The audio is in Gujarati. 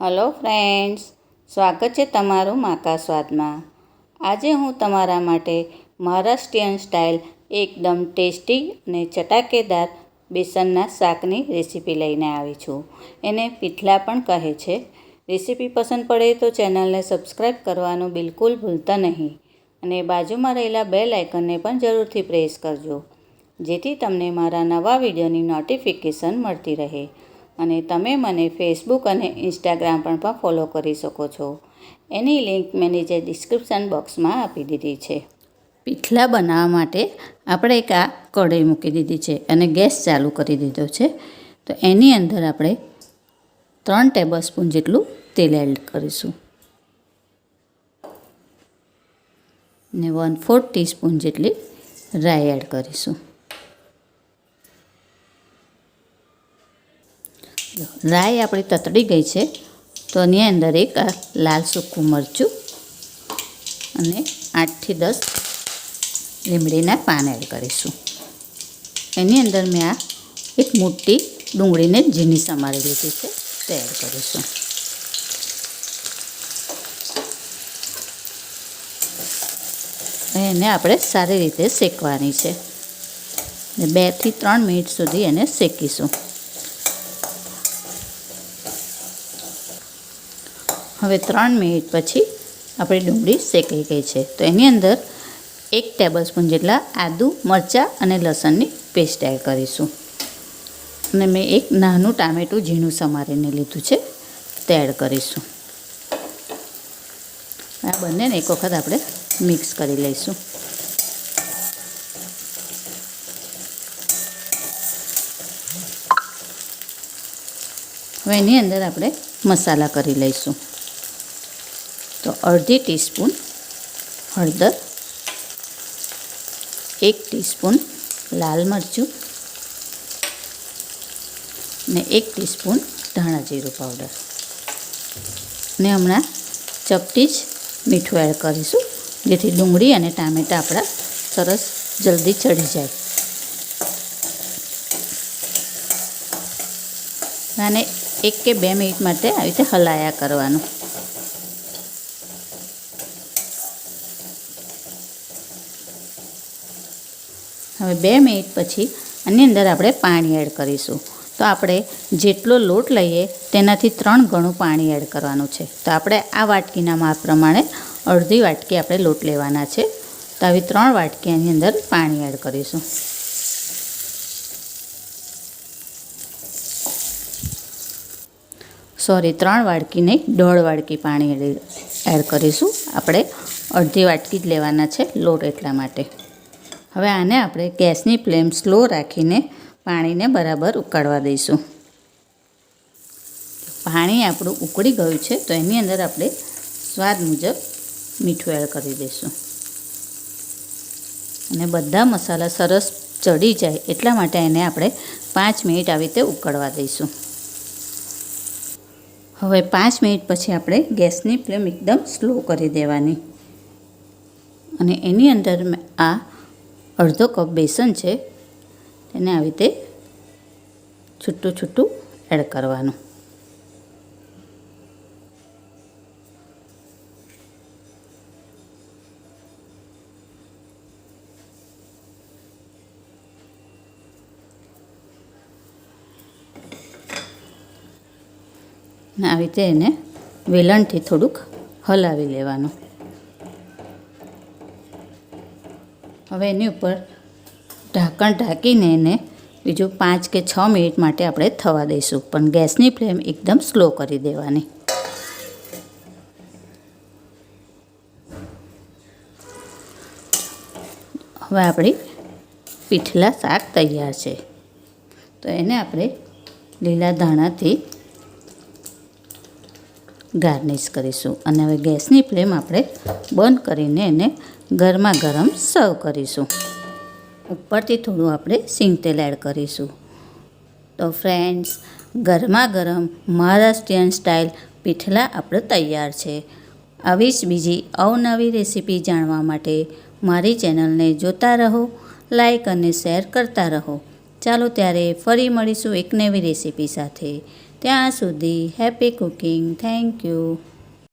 હલો ફ્રેન્ડ્સ, સ્વાગત છે તમારું માકા સ્વાદમાં. આજે હું તમારા માટે મહારાષ્ટ્રીયન સ્ટાઇલ એકદમ ટેસ્ટી અને ચટાકેદાર બેસનના શાકની રેસીપી લઈને આવી છું. એને પીઠલા પણ કહે છે. રેસીપી પસંદ પડે તો ચેનલને સબસ્ક્રાઈબ કરવાનું બિલકુલ ભૂલતા નહીં અને બાજુમાં રહેલા બેલ આઇકનને પણ જરૂરથી પ્રેસ કરજો, જેથી તમને મારા નવા વિડીયોની નોટિફિકેશન મળતી રહે. અને તમે મને ફેસબુક અને ઇન્સ્ટાગ્રામ પણ ફોલો કરી શકો છો. એની લિંક મેં નીચે ડિસ્ક્રિપ્શન બોક્સમાં આપી દીધી છે. પીઠલા બનાવવા માટે આપણે એક આ કઢાઈ મૂકી દીધી છે અને ગેસ ચાલુ કરી દીધો છે. તો એની અંદર આપણે ત્રણ ટેબલ સ્પૂન જેટલું તેલ એડ કરીશું. ને વન ફોર્થ ટીસ્પૂન જેટલી રાઈ એડ કરીશું. રાઈ આપણી તતડી ગઈ છે. તો એની અંદર એક લાલ સૂકું મરચું અને આઠથી દસ લીમડીના પાન એડ કરીશું. એની અંદર મેં આ એક મોટી ડુંગળીને ઝીણી સમારી લીધી છે. તે એડ કરીશું. એને આપણે સારી રીતે શેકવાની છે. ને બેથી ત્રણ મિનિટ સુધી એને શેકીશું. હવે ત્રણ મિનિટ પછી આપણી ડુંગળી શેકાઈ ગઈ છે. તો એની અંદર એક ટેબલ સ્પૂન જેટલા આદું, મરચાં અને લસણની પેસ્ટ એડ કરીશું. અને મેં એક નાનું ટામેટું ઝીણું સમારીને લીધું છે, તે એડ કરીશું. આ બંનેને એક વખત આપણે મિક્સ કરી લઈશું. હવે એની અંદર આપણે મસાલા કરી લઈશું. તો અડધી ટીસ્પૂન હળદર, એક ટીસ્પૂન લાલ મરચું ને એક ટીસ્પૂન ધાણા જીરું પાવડર. ને હમણાં ચપટી જ મીઠું એડ કરીશું, જેથી ડુંગળી અને ટામેટાં આપણા સરસ જલ્દી ચડી જાય. અને એક કે બે મિનિટ માટે આવી રીતે હલાયા કરવાનું. હવે બે મિનિટ પછી આની અંદર આપણે પાણી એડ કરીશું. તો આપણે જેટલો લોટ લઈએ તેનાથી ત્રણ ગણું પાણી એડ કરવાનું છે. તો આપણે આ વાટકીના માપ પ્રમાણે અડધી વાટકી આપણે લોટ લેવાના છે. તો આવી ત્રણ વાટકી આની અંદર પાણી એડ કરીશું. સોરી, ત્રણ વાટકી નહીં, દોઢ વાટકી પાણી એડ કરીશું. આપણે અડધી વાટકી જ લેવાના છે લોટ એટલા માટે. હવે આને આપણે ગેસની ફ્લેમ સ્લો રાખીને પાણીને બરાબર ઉકાળવા દઈશું. પાણી આપણું ઉકળી ગયું છે, તો એની અંદર આપણે સ્વાદ મુજબ મીઠું એડ કરી દઈશું. અને બધા મસાલા સરસ ચડી જાય એટલા માટે એને આપણે પાંચ મિનિટ આવી રીતે ઉકળવા દઈશું. હવે પાંચ મિનિટ પછી આપણે ગેસની ફ્લેમ એકદમ સ્લો કરી દેવાની. અને એની અંદર આ અડધો કપ બેસન છે, તેને આવી રીતે છૂટું છૂટું એડ કરવાનું. આવી રીતે એને વેલણથી થોડુંક હલાવી લેવાનું. હવે એની ઉપર ઢાંકણ ઢાંકીને એને બીજું પાંચ કે છ મિનિટ માટે આપણે થવા દઈશું. પણ ગેસની ફ્લેમ એકદમ સ્લો કરી દેવાની. હવે આપણી પીઠલા શાક તૈયાર છે. તો એને આપણે લીલા ધાણાથી ગાર્નિશ કરીશું. અને હવે ગેસની ફ્લેમ આપણે બંધ કરીને એને ગરમા ગરમ સર્વ કરીશું. ઉપરથી થોડું આપણે સિંગ તેલ એડ કરીશું. તો ફ્રેન્ડ્સ, ગરમા ગરમ મહારાષ્ટ્રીયન સ્ટાઇલ પીઠલા આપણે તૈયાર છે. આવી જ બીજી અવનવી રેસીપી જાણવા માટે મારી ચેનલને જોતા રહો લાઈક અને શેર કરતા રહો. ચાલો ત્યારે ફરી મળીશું એક નવી રેસીપી સાથે. ત્યાં સુધી હેપી કુકિંગ થેન્ક યુ